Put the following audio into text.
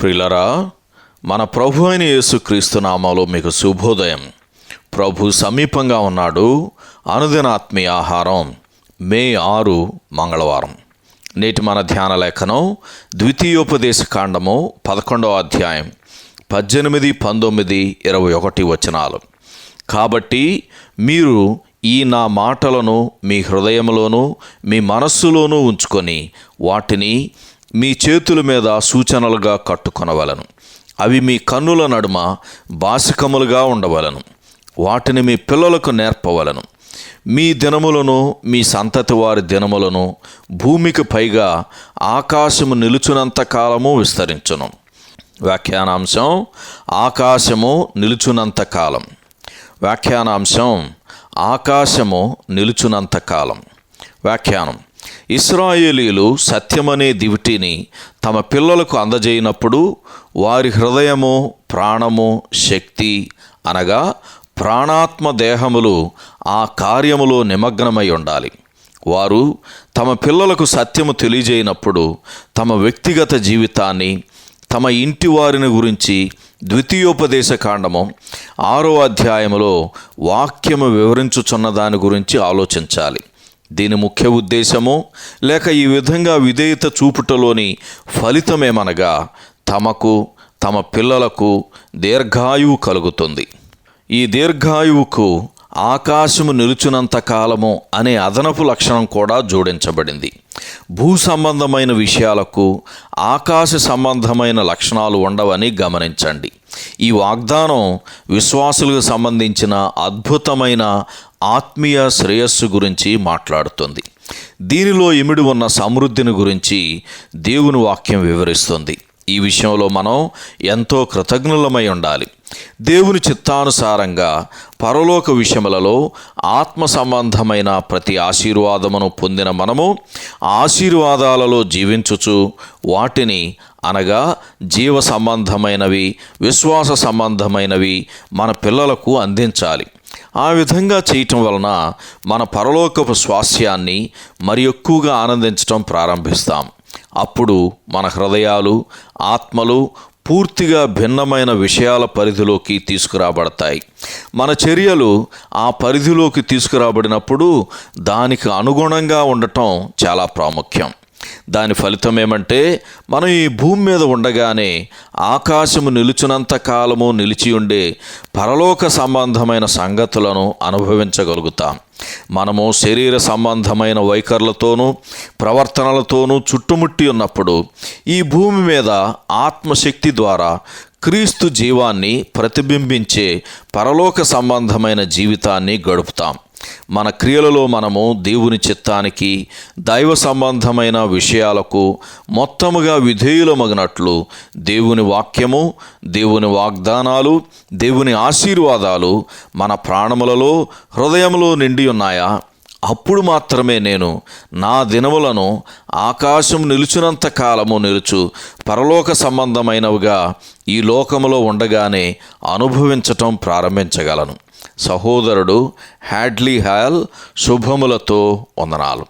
ప్రిలరా మన ప్రభు అయిన యేసుక్రీస్తు నామాలో మీకు శుభోదయం. ప్రభు సమీపంగా ఉన్నాడు. అనుదిన ఆత్మీయ ఆహారం మే ఆరు మంగళవారం. నేటి మన ధ్యాన లేఖనం ద్వితీయోపదేశ కాండము పదకొండవ అధ్యాయం పద్దెనిమిది పంతొమ్మిది ఇరవై ఒకటి వచనాలు. కాబట్టి మీరు ఈ నా మాటలను మీ హృదయంలోనూ మీ మనస్సులోనూ ఉంచుకొని వాటిని మీ చేతుల మీద సూచనలుగా కట్టుకొనవలను. అవి మీ కన్నుల నడుమ బాసికములుగా ఉండవలను. వాటిని మీ పిల్లలకు నేర్పవలను. మీ దినములను మీ సంతతి వారి దినములను భూమికి పైగా ఆకాశము నిలుచునంత కాలము విస్తరించును. వ్యాఖ్యానాంశం ఆకాశము నిలుచునంత కాలం. వ్యాఖ్యానాంశం ఆకాశము నిలుచునంత కాలం. వ్యాఖ్యానం ఇస్రాయేలీలు సత్యమనే దివిటిని తమ పిల్లలకు అందజేయనప్పుడు వారి హృదయము ప్రాణము శక్తి అనగా ప్రాణాత్మ దేహములు ఆ కార్యములో నిమగ్నమై ఉండాలి. వారు తమ పిల్లలకు సత్యము తెలియజేయనప్పుడు తమ వ్యక్తిగత జీవితాన్ని తమ ఇంటి వారిని గురించి ద్వితీయోపదేశ కాండము ఆరో అధ్యాయములో వాక్యము వివరించుచున్న దాని గురించి ఆలోచించాలి. దీని ముఖ్య ఉద్దేశము లేక ఈ విధంగా విధేయత చూపుటలోని ఫలితమేమనగా తమకు తమ పిల్లలకు దీర్ఘాయువు కలుగుతుంది. ఈ దీర్ఘాయువుకు ఆకాశము నిలుచునంత కాలము అనే అదనపు లక్షణం కూడా జోడించబడింది. భూ సంబంధమైన విషయాలకు ఆకాశ సంబంధమైన లక్షణాలు ఉండవని గమనించండి. ఈ వాగ్దానం విశ్వాసులకు సంబంధించిన అద్భుతమైన ఆత్మీయ శ్రేయస్సు గురించి మాట్లాడుతుంది. దీనిలో ఇమిడి ఉన్న సమృద్ధిని గురించి దేవుని వాక్యం వివరిస్తుంది. ఈ విషయంలో మనం ఎంతో కృతజ్ఞులమై ఉండాలి. దేవుని చిత్తానుసారంగా పరలోక విషయములలో ఆత్మ సంబంధమైన ప్రతి ఆశీర్వాదమును పొందిన మనము ఆశీర్వాదాలలో జీవించుచు వాటిని అనగా జీవ సంబంధమైనవి విశ్వాస సంబంధమైనవి మన పిల్లలకు అందించాలి. ఆ విధంగా చేయటం వలన మన పరలోకపు స్వాస్యాన్ని మరి ఎక్కువగా ఆనందించటం ప్రారంభిస్తాం. అప్పుడు మన హృదయాలు ఆత్మలు పూర్తిగా భిన్నమైన విషయాల పరిధిలోకి తీసుకురాబడతాయి. మన చర్యలు ఆ పరిధిలోకి తీసుకురాబడినప్పుడు దానికి అనుగుణంగా ఉండటం చాలా ప్రాముఖ్యం. దాని ఫలితం ఏమంటే మనం ఈ భూమి మీద ఉండగానే ఆకాశము నిలుచునంత కాలము నిలిచి ఉండే పరలోక సంబంధమైన సంగతులను అనుభవించగలుగుతాం. మనము శరీర సంబంధమైన వైఖరులతోనూ ప్రవర్తనలతోనూ చుట్టుముట్టి ఉన్నప్పుడు ఈ భూమి మీద ఆత్మశక్తి ద్వారా క్రీస్తు జీవాన్ని ప్రతిబింబించే పరలోక సంబంధమైన జీవితాన్ని గడుపుతాం. మన క్రియలలో మనము దేవుని చిత్తానికి దైవ సంబంధమైన విషయాలకు మొత్తముగా విధేయులమగినట్లు దేవుని వాక్యము దేవుని వాగ్దానాలు దేవుని ఆశీర్వాదాలు మన ప్రాణములలో హృదయములో నిండి ఉన్నాయా? అప్పుడు మాత్రమే నేను నా దినములను ఆకాశం నిలుచునంత కాలము నిలుచు పరలోక సంబంధమైనవిగా ఈ లోకములో ఉండగానే అనుభవించటం ప్రారంభించగలను. సహోదరుడు హ్యాడ్లీ హాల్ శుభములతో వందనాలు.